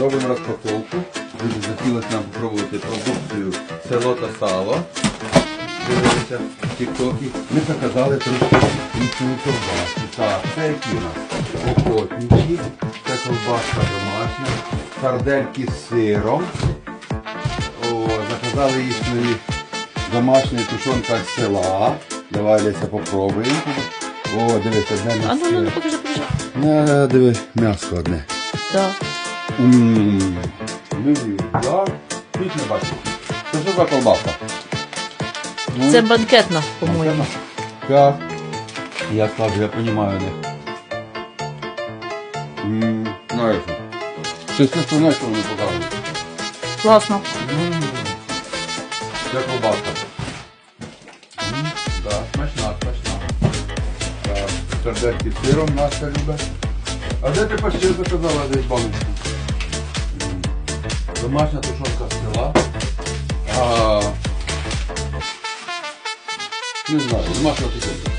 Робимо розпаковку. Дуже захотілося нам спробувати продукцію село та сало. Дивилися в тіктокі. Ми заказали трошки річної ковбаски. Так, це які у нас? Охотничі, це ковбаска домашня, сардельки з сиром. О, заказали їхньої домашньої тушонка з села. Давай Леся попробуємо. О, дивись, одне А ну, ну, ну, м'ясо. покажи, покажи. Не, дивись, м'ясо одне. Так. Так. Не бачу. Це що за колбаска? Це банкетна, по-моєму. Так. Я скажу, я розумію, не. Знаєш. Що вони показують. Класно. Це колбаска. Да, смачна, смачна. Так, сердечки сиром Настя любить. А де ти почти заказала десь баночку? Домашня тушонка з. А, не знаю, домашня тушонка.